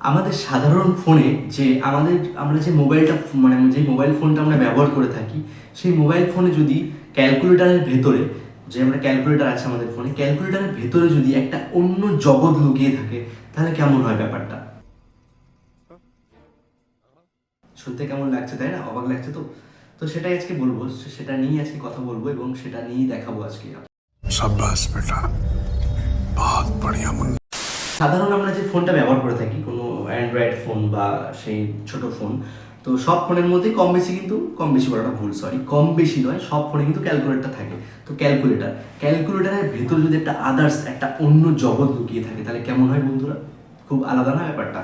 আমাদের সাধারণ ফোনে যে আমাদের আমরা যে মোবাইলটা মানে যে মোবাইল ফোনটা আমরা ব্যবহার করে থাকি সেই মোবাইল ফোনে যদি ক্যালকুলেটারের ভেতরে যে আমরা ক্যালকুলেটার আছে আমাদের ফোনে ক্যালকুলেটারের ভেতরে যদি একটা অন্য জগৎ লুকিয়ে থাকে তাহলে কেমন হয় ব্যাপারটা? শুনতে কেমন লাগছে তাই না? অবাক লাগছে তো? তো সেটাই আজকে বলব সেটা নিয়েই আজকে কথা বলব এবং সেটা নিয়েই দেখাবো আজকে। সাধারণ আমরা যে ফোনটা ব্যবহার করে থাকি কোনো অ্যান্ড্রয়েড ফোন বা সেই ছোট ফোন তো সব ফোনের মধ্যেই কম বেশি কিন্তু, কম বেশি বলাটা ভুল সরি কম বেশি নয়, সব ফোনে কিন্তু ক্যালকুলেটর থাকে। তো ক্যালকুলেটার ক্যালকুলেটারের ভেতর যদি একটা আদার্স একটা অন্য জগৎ লুকিয়ে থাকে, তাহলে কেমন হয় বন্ধুরা? খুব আলাদা না ব্যাপারটা?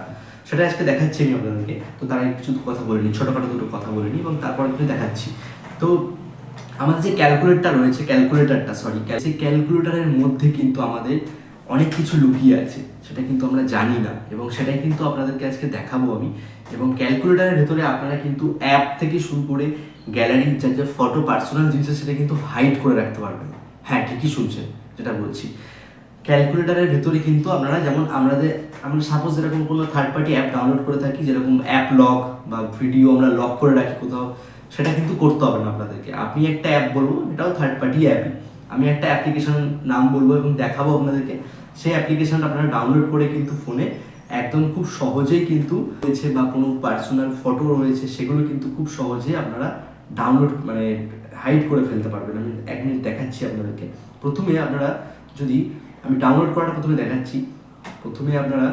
সেটা আজকে দেখাচ্ছি আমি আপনাদেরকে। তো তারা কিছু কথা বলিনি ছোটোখাটো দুটো কথা বলিনি এবং তারপর কিন্তু দেখাচ্ছি। তো আমাদের যে ক্যালকুলেটরটা রয়েছে ক্যালকুলেটরটা সরি সেই ক্যালকুলেটরের মধ্যে কিন্তু আমাদের অনেক কিছু লুকিয়ে আছে, সেটা কিন্তু আমরা জানি না এবং সেটাই কিন্তু আপনাদেরকে আজকে দেখাবো আমি। এবং ক্যালকুলেটরের ভেতরে আপনারা কিন্তু অ্যাপ থেকে শুরু করে গ্যালারির যা যা ফটো পার্সোনাল জিনিস সেটা কিন্তু হাইড করে রাখতে পারবেন। হ্যাঁ ঠিকই শুনছেন, যেটা বলছি। ক্যালকুলেটারের ভেতরে কিন্তু আপনারা যেমন আমাদের, আমরা সাপোজ যেরকম কোনো থার্ড পার্টি অ্যাপ ডাউনলোড করে থাকি, যেরকম অ্যাপ লক বা ভিডিও আমরা লক করে রাখি কোথাও, সেটা কিন্তু করতে হবে না আপনাদেরকে। আপনি একটা অ্যাপ বলব এটাও থার্ড পার্টি অ্যাপই আমি একটা অ্যাপ্লিকেশন নাম বলব এবং দেখাবো আপনাদেরকে। সেই অ্যাপ্লিকেশনটা আপনারা ডাউনলোড করে কিন্তু ফোনে একদম খুব সহজেই কিন্তু রয়েছে বা কোনো পার্সোনাল ফটো রয়েছে, সেগুলো কিন্তু খুব সহজেই আপনারা ডাউনলোড মানে হাইড করে ফেলতে পারবেন। আমি এক মিনিট দেখাচ্ছি আপনাদেরকে। প্রথমে আপনারা যদি, আমি ডাউনলোড করাটা প্রথমে দেখাচ্ছি। প্রথমে আপনারা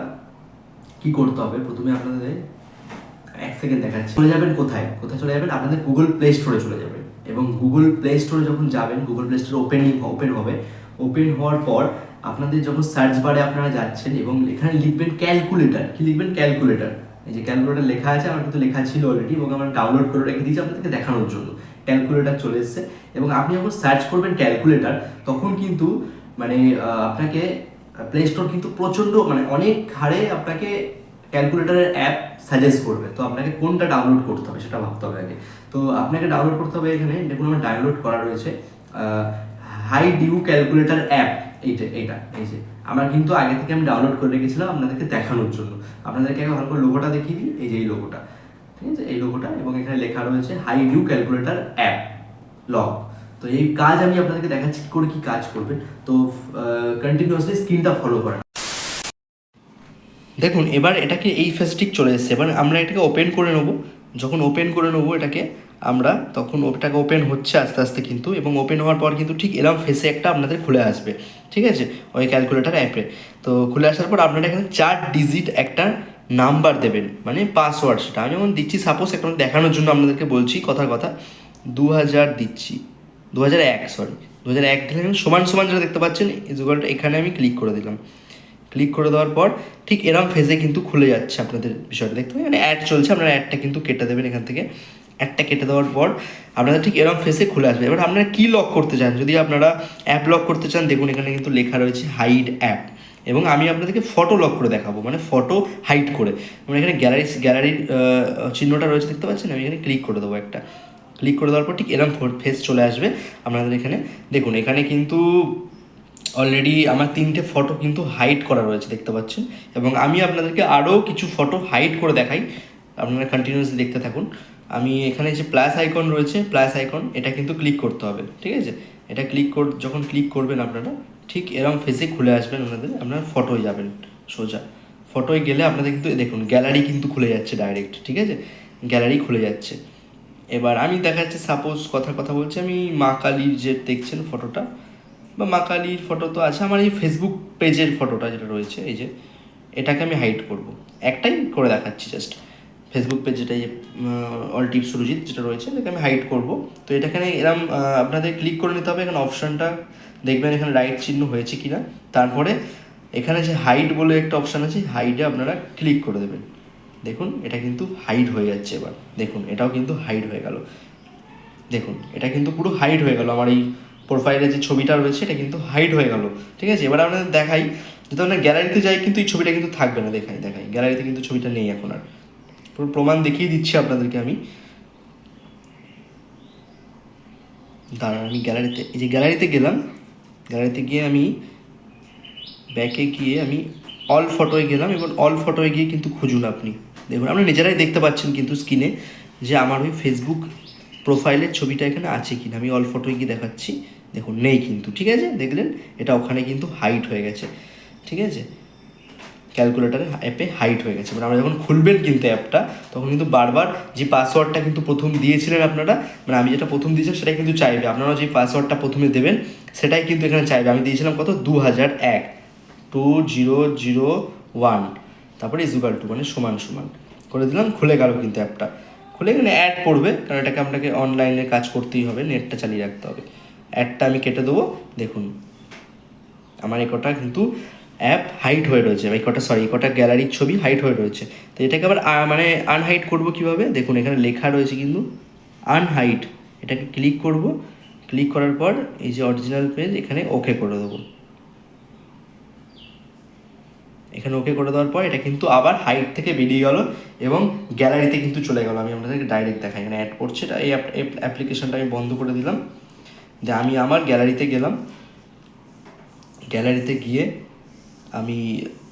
কি করতে হবে? প্রথমে আপনাদের এক সেকেন্ড দেখাচ্ছি। চলে যাবেন কোথায়? কোথায় চলে যাবেন? আপনাদের গুগল প্লে স্টোরে চলে যাবেন। এবং গুগল প্লে স্টোরে যখন যাবেন গুগল প্লে স্টোরে ওপেনিং ওপেন হবে। ওপেন হওয়ার পর আপনাদের যখন সার্চ বারে আপনারা যাচ্ছেন এবং এখানে লিখবেন ক্যালকুলেটর কি লিখবেন? ক্যালকুলেটর এই যে ক্যালকুলেটর লেখা আছে, আমার কিন্তু লেখা ছিল অলরেডি এবং আমরা ডাউনলোড করে রেখে দিয়েছি আপনাদেরকে দেখানোর জন্য। ক্যালকুলেটর চলে এসেছে এবং আপনি যখন সার্চ করবেন ক্যালকুলেটর তখন কিন্তু মানে আপনাকে প্লে স্টোর কিন্তু প্রচণ্ড মানে অনেক হারে আপনাকে ক্যালকুলেটরের অ্যাপ সাজেস্ট করবে। তো আপনাকে কোনটা ডাউনলোড করতে হবে সেটা ভাবতে হবে আগে। তো আপনাকে ডাউনলোড করতে হবে এখানে, দেখুন আমার ডাউনলোড করা রয়েছে। হাই ডিউ ক্যালকুলেটর অ্যাপ এইটা এইটা, এই যে। আমার কিন্তু আগে থেকে আমি ডাউনলোড করে রেখেছিলাম আপনাদেরকে দেখানোর জন্য। আপনাদেরকে আগে ভালো করে লোগোটা দেখিয়ে দিই, এই যে এই লোগোটা ঠিক আছে? এই লোগোটা এবং এখানে লেখা রয়েছে hide you calculator app log তো এই কাজ আমি আপনাদেরকে দেখাচ্ছি করে কি কাজ করবেন। তো কন্টিনিউয়াসলি স্ক্রিনটা ফলো করেন। দেখুন, এবার এটাকে এই ফেস্টিক চলে এসেছে। এবার আমরা এটাকে ওপেন করে নেব। যখন ওপেন করে নেব, এটাকে আমরা তখন ওটাকে ওপেন হচ্ছে আস্তে আস্তে কিন্তু, এবং ওপেন হওয়ার পর কিন্তু ঠিক এরকম ফেসে একটা আপনাদের খুলে আসবে। ঠিক আছে? ওই ক্যালকুলেটার অ্যাপে তো খুলে আসার পর আপনারা এখানে চার ডিজিট একটা নাম্বার দেবেন মানে পাসওয়ার্ড সেটা। আমি যেমন দিচ্ছি সাপোজ এখন দেখানোর জন্য আপনাদেরকে বলছি, কথার কথা। দু হাজার দিচ্ছি। দু হাজার এক সরি দু হাজার এক সমান সমান যেটা দেখতে পাচ্ছেন এখানে আমি ক্লিক করে দিলাম। ক্লিক করে দেওয়ার পর ঠিক এরম ফেজে কিন্তু খুলে যাচ্ছে আপনাদের বিষয়টা, দেখতে মানে অ্যাড চলছে, আপনারা অ্যাডটা কিন্তু কেটে দেবেন এখান থেকে। অ্যাডটা কেটে দেওয়ার পর আপনাদের ঠিক এরম ফেসে খুলে আসবে এবার আপনারা কী লক করতে চান? যদি আপনারা অ্যাপ লক করতে চান, দেখুন এখানে কিন্তু লেখা রয়েছে হাইড অ্যাপ এবং আমি আপনাদেরকে ফটো লক করে দেখাবো মানে ফটো হাইড করে। মানে এখানে গ্যালারি গ্যালারির চিহ্নটা রয়েছে, দেখতে পাচ্ছেন? আমি এখানে ক্লিক করে দেবো একটা। ক্লিক করে দেওয়ার পর ঠিক এরম ফেস চলে আসবে। আপনাদের এখানে, দেখুন এখানে কিন্তু অলরেডি আমার তিনটে ফটো কিন্তু হাইড করা রয়েছে, দেখতে পাচ্ছেন? এবং আমি আপনাদেরকে আরও কিছু ফটো হাইড করে দেখাই। আপনারা কন্টিনিউসলি দেখতে থাকুন। আমি এখানে যে প্লাস আইকন রয়েছে প্লাস আইকন এটা কিন্তু ক্লিক করতে হবে, ঠিক আছে? এটা ক্লিক কর, যখন ক্লিক করবেন আপনারা, ঠিক এরম ফেসে খুলে আসবেন আপনাদের, আপনারা ফটোয় যাবেন, সোজা। ফটোয় গেলে আপনাদের কিন্তু, দেখুন গ্যালারি কিন্তু খুলে যাচ্ছে ডাইরেক্ট ঠিক আছে? গ্যালারি খুলে যাচ্ছে। এবার আমি দেখা যাচ্ছে সাপোজ কথা কথা বলছি, আমি মা কালীর যে দেখছেন ফটোটা বা মা কালীর ফটো তো আছে, আমার এই ফেসবুক পেজের ফটোটা যেটা রয়েছে, এই যে, এটাকে আমি হাইড করব। একটাই করে দেখাচ্ছি জাস্ট ফেসবুক পেজ যেটা অল টিপস সুরজিৎ যেটা রয়েছে, এটাকে আমি হাইড করব। তো এটাখানে এরম আপনাদের ক্লিক করে নিতে হবে, এখানে অপশানটা দেখবেন এখানে রাইট চিহ্ন হয়েছে কি না তারপরে এখানে যে হাইড বলে একটা অপশান আছে হাইডে আপনারা ক্লিক করে দেবেন। দেখুন, এটা কিন্তু হাইড হয়ে যাচ্ছে এবার। দেখুন, এটাও কিন্তু হাইড হয়ে গেল। দেখুন, এটা কিন্তু পুরো হাইড হয়ে গেল আমার এই প্রোফাইলে যে ছবিটা রয়েছে, এটা কিন্তু হাইড হয়ে গেল। ঠিক আছে? এবার আপনাদের দেখাই, যদি আমরা গ্যালারিতে যাই, কিন্তু এই ছবিটা কিন্তু থাকবে না, দেখাই দেখাই। গ্যালারিতে কিন্তু ছবিটা নেই এখন আর। পুরো প্রমাণ দেখিয়ে দিচ্ছি আপনাদেরকে আমি। দাঁড়ান, আমি গ্যালারিতে এই যে গ্যালারিতে গেলাম গ্যালারিতে গিয়ে আমি ব্যাকে গিয়ে আমি অল ফটোয় গেলাম এবং অল ফটোয় গিয়ে কিন্তু খুঁজুন আপনি। দেখুন আপনি নিজেরাই দেখতে পাচ্ছেন কিন্তু স্ক্রিনে যে আমার ওই ফেসবুক প্রোফাইলের ছবিটা এখানে আছে কিনা। আমি অল ফটোয় গিয়ে দেখাচ্ছি। দেখুন, নেই কিন্তু, ঠিক আছে? দেখলেন, এটা ওখানে কিন্তু হাইট হয়ে গেছে, ঠিক আছে? ক্যালকুলেটারে অ্যাপে হাইট হয়ে গেছে। মানে আমরা যখন খুলবেন কিন্তু অ্যাপটা তখন কিন্তু বারবার যে পাসওয়ার্ডটা কিন্তু প্রথম দিয়েছিলেন আপনারা মানে আমি যেটা প্রথম দিয়েছিলাম সেটাই কিন্তু চাইবে। আপনারা যে পাসওয়ার্ডটা প্রথমে দেবেন, সেটাই কিন্তু এখানে চাইবে। আমি দিয়েছিলাম কত? দু হাজার এক। টু জিরো জিরো ওয়ান তারপরে ইজুগাল টু মানে সমান সমান। করে দিলাম, খুলে গেল কিন্তু অ্যাপটা খুলে এখানে অ্যাড পড়বে কারণ এটাকে আপনাকে অনলাইনে কাজ করতেই হবে নেটটা চালিয়ে রাখতে হবে। অ্যাডটা আমি কেটে দেবো, দেখুন। আমার এই কটা কিন্তু অ্যাপ হাইট হয়ে রয়েছে। এই কটা সরি কটা গ্যালারির ছবি হাইট হয়ে রয়েছে। তো এটাকে আবার মানে আনহাইট করব কীভাবে? দেখুন, এখানে লেখা রয়েছে কিন্তু আনহাইট এটাকে ক্লিক করব। ক্লিক করার পর এই যে অরিজিনাল পেজ এখানে ওকে করে দেবো। এখানে ওকে করে দেওয়ার পর এটা কিন্তু আবার হাইট থেকে বেরিয়ে গেল এবং গ্যালারিতে কিন্তু চলে গেল। আমি আপনাদেরকে ডাইরেক্ট দেখাই। এখানে অ্যাড করছে, এটা এই অ্যাপ্লিকেশনটা আমি বন্ধ করে দিলাম। যে আমি আমার গ্যালারিতে গেলাম। গ্যালারিতে গিয়ে আমি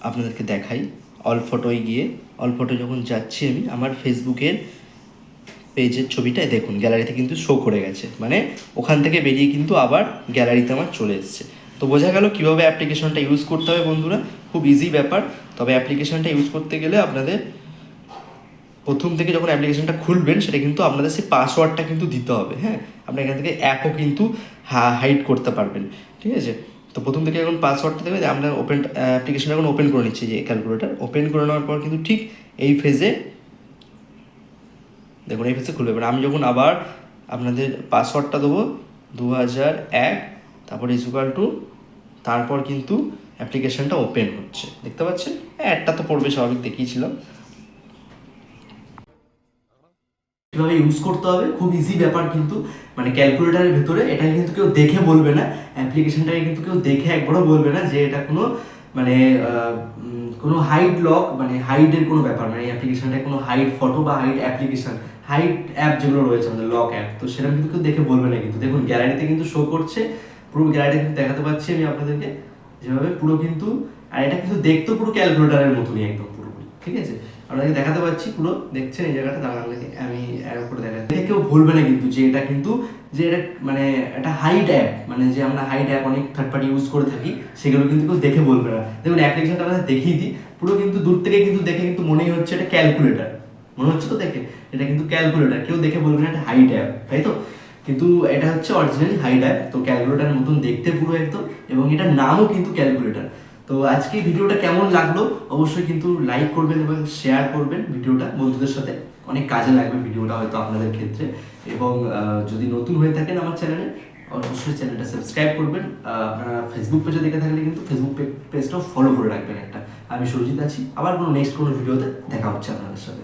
আপনাদেরকে দেখাই। অল ফটোয় গিয়ে, অল ফটো যখন যাচ্ছি আমি, আমার ফেসবুকের পেজের ছবিটা দেখুন, গ্যালারিতে কিন্তু শো করে গেছে। মানে ওখান থেকে বেরিয়ে কিন্তু আবার গ্যালারিতে আমার চলে এসছে। তো বোঝা গেল কীভাবে অ্যাপ্লিকেশনটা ইউজ করতে হবে বন্ধুরা, খুব ইজি ব্যাপার। তবে অ্যাপ্লিকেশনটা ইউজ করতে গেলে আপনাদের প্রথম থেকে যখন অ্যাপ্লিকেশনটা খুলবেন, সেটা কিন্তু আপনাদের সেই পাসওয়ার্ডটা কিন্তু দিতে হবে হ্যাঁ? আপনি এখান থেকে অ্যাপও কিন্তু হাইড করতে পারবেন, ঠিক আছে? তো প্রথম থেকে এখন পাসওয়ার্ডটা দেবে আমরা ওপেন অ্যাপ্লিকেশন এখন ওপেন করে নিচ্ছি, যে ক্যালকুলেটার ওপেন করে নেওয়ার পর কিন্তু ঠিক এই ফেজে দেখুন, এই ফেজে খুলবে। আমি যখন আবার আপনাদের পাসওয়ার্ডটা দেবো দু হাজার এক, তারপর ইজুকাল টু তারপর কিন্তু অ্যাপ্লিকেশনটা ওপেন হচ্ছে। দেখতে পাচ্ছেন? একটা তো পড়বে, স্বাভাবিক দেখিয়েছিলাম। কীভাবে ইউজ করতে হবে। খুব ইজি ব্যাপার কিন্তু। মানে ক্যালকুলেটারের ভেতরে এটা কিন্তু কেউ দেখে বলবে না। অ্যাপ্লিকেশনটাকে কিন্তু কেউ দেখে একবারও বলবে না যে এটা কোনো মানে কোনো হাইড লক মানে হাইডের কোনো ব্যাপার মানে অ্যাপ্লিকেশনটা কোনো হাইড ফটো বা হাইড অ্যাপ্লিকেশন হাইড অ্যাপ যেগুলো রয়েছে, আমাদের লক অ্যাপ তো সেরকম কিন্তু কেউ দেখে বলবে না কিন্তু। দেখুন গ্যালারিতে কিন্তু শো করছে, পুরো গ্যালারিতে কিন্তু দেখাতে পাচ্ছি আমি আপনাদেরকে। যেভাবে পুরো কিন্তু, আর এটা কিন্তু দেখতেও পুরো ক্যালকুলেটারের মতনই একদম পুরোপুরি, ঠিক আছে? আপনাকে দেখাতে পাচ্ছি পুরো, দেখছেন এই জায়গাটা, দাঁড়ান আপনাকে আমি অ্যারো করে দেখাচ্ছি। দেখে কেউ ভুলবে না কিন্তু যে এটা কিন্তু, যে এটা মানে একটা হাইড অ্যাপ মানে যে আমরা হাইড অ্যাপ অনেক থার্ড পার্টি ইউজ করে থাকি, সেগুলো কিন্তু কেউ দেখে বলবে না। দেখুন অ্যাপ্লিকেশনটা আপনাদের দেখিয়ে দিই, পুরো কিন্তু দূর থেকে কিন্তু দেখে কিন্তু মনেই হচ্ছে এটা ক্যালকুলেটার মনে হচ্ছে তো দেখে, এটা কিন্তু ক্যালকুলেটার কেউ দেখে বলবে না এটা হাইড অ্যাপ তাই তো? কিন্তু এটা হচ্ছে অরিজিনালি হাইড অ্যাপ তো ক্যালকুলেটারের মতন দেখতে পুরো একদম, এবং এটার নামও কিন্তু ক্যালকুলেটার তো আজকে ভিডিওটা কেমন লাগল? অবশ্যই কিন্তু লাইক করবেন এবং শেয়ার করবেন ভিডিওটা বন্ধুদের সাথে। অনেক কাজে লাগবে ভিডিওটা হয়তো আপনাদের ক্ষেত্রে। এবং যদি নতুন হয়ে থাকেন আমার চ্যানেলে অবশ্যই চ্যানেলটা সাবস্ক্রাইব করবেন। আপনারা ফেসবুক পেজে দেখে থাকলে কিন্তু ফেসবুক পেজটাও ফলো করে রাখবেন একটা। আমি সুরজিৎ আছি। আবার কোনো নেক্সট কোনো ভিডিওতে দেখা হচ্ছে আপনাদের সাথে।